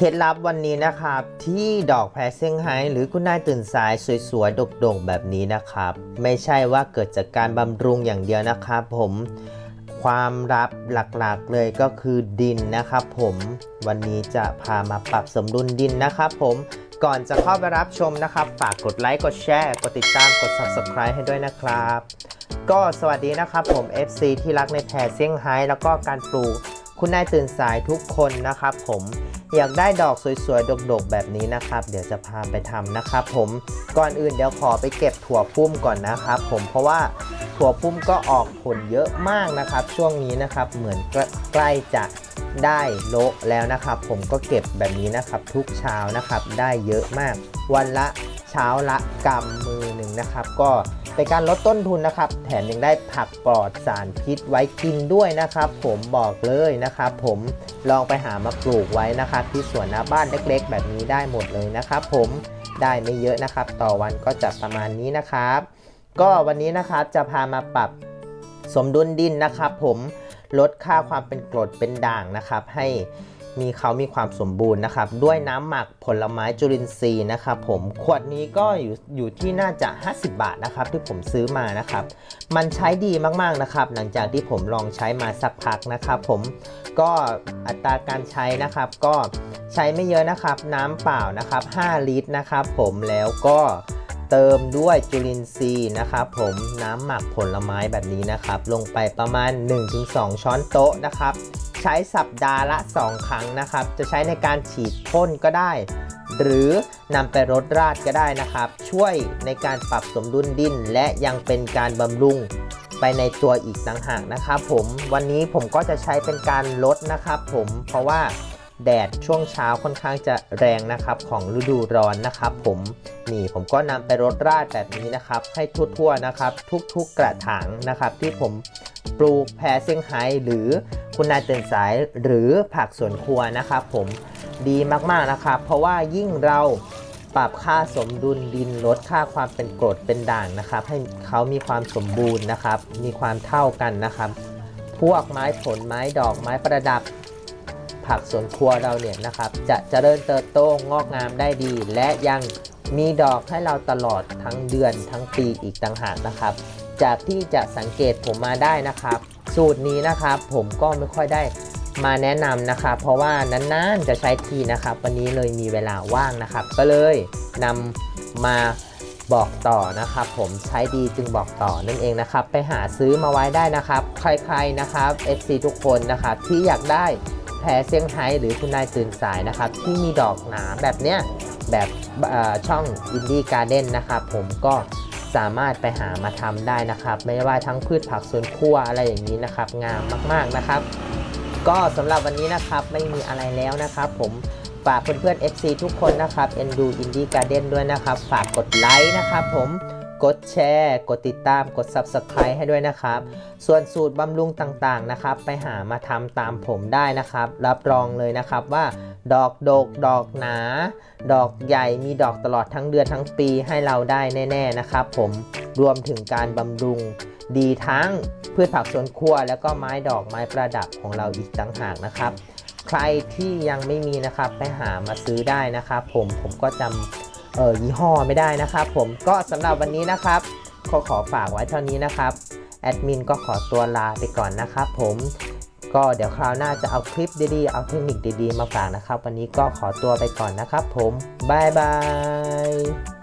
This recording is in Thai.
เคล็ดลับวันนี้นะครับที่ดอกแพรเซี่ยงไฮ้หรือคุณนายตื่นสายสวยๆโด่งๆแบบนี้นะครับ ไม่ใช่ว่าเกิดจากการบำรุงอย่างเดียวนะครับผมความลับหลักๆเลยก็คือดินนะครับผมวันนี้จะพามาปรับสมดุลดินนะครับผมก่อนจะเข้าไปรับชมนะครับ ฝากกดไลค์กดแชร์กดติดตามกด subscribe ให้ด้วยนะครับ ก็สวัสดีนะครับผม FC ที่รักในแพรเซี่ยงไฮ้แล้วก็การปลูก คุณนายตื่นสายทุกคนนะครับผมอยากได้ดอกสวยๆ ดกๆ แบบนี้นะครับ เดี๋ยวจะพาไปทำนะครับผมก่อนอื่นเดี๋ยวขอไปเก็บถั่วพุ่มก่อนนะครับผมเพราะว่าถั่วพุ่มก็ออกผลเยอะมากนะครับ ช่วงนี้นะครับเหมือนใกล้จะได้โละแล้วนะครับ ผมก็เก็บแบบนี้นะครับ ทุกเช้านะครับได้เยอะมาก วันละเช้าละกำมือหนึ่งนะครับ ก็ เป็นการลดต้นทุนนะครับ แถมยังได้ผักปลอดสารพิษไว้กินด้วยนะครับ ผมบอกเลยนะครับผมลองไปหามาปลูกไว้นะครับ ที่สวนหน้าบ้านเล็กๆ แบบนี้ได้หมดเลยนะครับ ผมได้ไม่เยอะนะครับ ต่อวันก็จะประมาณนี้นะครับ ก็วันนี้นะครับจะพามาปรับสมดุลดินนะครับ ผมลดค่าความเป็นกรดเป็นด่างนะครับ ให้ มีเขามีความสมบูรณ์นะครับ ด้วยน้ำหมักผลไม้จุลินทรีย์นะครับผมขวดนี้ก็อยู่อยู่ที่น่าจะ 50 บาทนะครับ ที่ผมซื้อมานะครับ มันใช้ดีมากๆนะครับ หลังจากที่ผมลองใช้มาสักพักนะครับผมก็อัตราการใช้นะครับก็ใช้ไม่เยอะนะครับ น้ำเปล่านะครับ 5 ลิตรนะครับ ผมแล้วก็เติมด้วยจุลินทรีย์นะครับผมน้ำหมักผลไม้แบบนี้นะครับ ลงไปประมาณ 1-2 ช้อนโต๊ะนะครับ ใช้สัปดาห์ละ 2 ครั้งนะครับ จะใช้ในการฉีดพ่นก็ได้ หรือนำไปรดราดก็ได้นะครับ ช่วยในการปรับสมดุลดิน และยังเป็นการบำรุงไปในตัวอีกต่างหากนะครับผมวันนี้ผมก็จะใช้เป็นการลดนะครับผมเพราะว่าแดดช่วงเช้าค่อนข้างจะแรงนะครับของฤดูร้อนนะครับผมนี่ผมก็นำไปรดราดแบบนี้นะครับ ให้ทั่วๆนะครับ ทุกๆกระถางนะครับ ที่ผม ปลูกแพรเซี่ยงไฮ้หรือคุณนายเตือนสายหรือผักสวนครัวนะครับผมดีมากๆนะครับ เพราะว่ายิ่งเราปรับค่าสมดุลดินลดค่าความเป็นกรดเป็นด่างนะครับ ให้เขามีความสมบูรณ์นะครับ มีความเท่ากันนะครับ พวกไม้ผลไม้ดอกไม้ประดับ ผักสวนครัวเราเนี่ยนะครับ จะเจริญเติบโตงอกงามได้ดี และยังมีดอกให้เราตลอดทั้งเดือนทั้งปีอีกต่างหากนะครับ จากที่จะสังเกตผมมาได้นะครับ สูตรนี้นะครับผมก็ไม่ค่อยได้มาแนะนำนะครับ เพราะว่านานๆจะใช้ทีนะครับ วันนี้เลยมีเวลาว่างนะครับ ก็เลยนำมาบอกต่อนะครับ ผมใช้ดีจึงบอกต่อนั่นเองนะครับ ไปหาซื้อมาไว้ได้นะครับ ใครๆนะครับ FC ทุกคนนะครับที่อยากได้แพรเซี่ยงไฮ้หรือคุณนายตื่นสายนะครับ ที่มีดอกหนาแบบเนี้ยแบบช่องอินดี้การ์เด้นนะครับ ผมก็ สามารถไปหามาทำได้นะครับ ไม่ว่าทั้งพืชผักสวนครัวอะไรอย่างนี้นะครับ งามมากๆนะครับ ก็สำหรับวันนี้นะครับไม่มีอะไรแล้วนะครับ ผมฝากเพื่อนๆ FC ทุกคนนะครับเอ็นดูอินดี้การ์เด้นด้วยนะครับ ฝากกดไลค์นะครับผม กดแชร์ กดติดตาม กด Subscribe ให้ด้วยนะครับ ส่วนสูตรบำรุงต่างๆนะครับ ไปหามาทำตามผมได้นะครับ รับรองเลยนะครับว่า ดอกดก ดอกหนา ดอกใหญ่มีดอกตลอดทั้งเดือนทั้งปีให้เราได้แน่ๆนะครับ ผมรวมถึงการบำรุงดีทั้งพืชผักสวนครัว แล้วก็ไม้ดอกไม้ประดับของเราอีกต่างหากนะครับ ใครที่ยังไม่มีนะครับไปหามาซื้อได้นะครับ ผมผมก็จำ เออยี่ห้อไม่ได้นะครับผมก็สำหรับวันนี้นะครับก็ขอฝากไว้เท่านี้นะครับแอดมินก็ขอตัวลาไปก่อนนะครับผมก็เดี๋ยวคราวหน้าจะเอาคลิปดีๆ เอาเทคนิคดีๆ มาฝากนะครับ วันนี้ก็ขอตัวไปก่อนนะครับผมบายบาย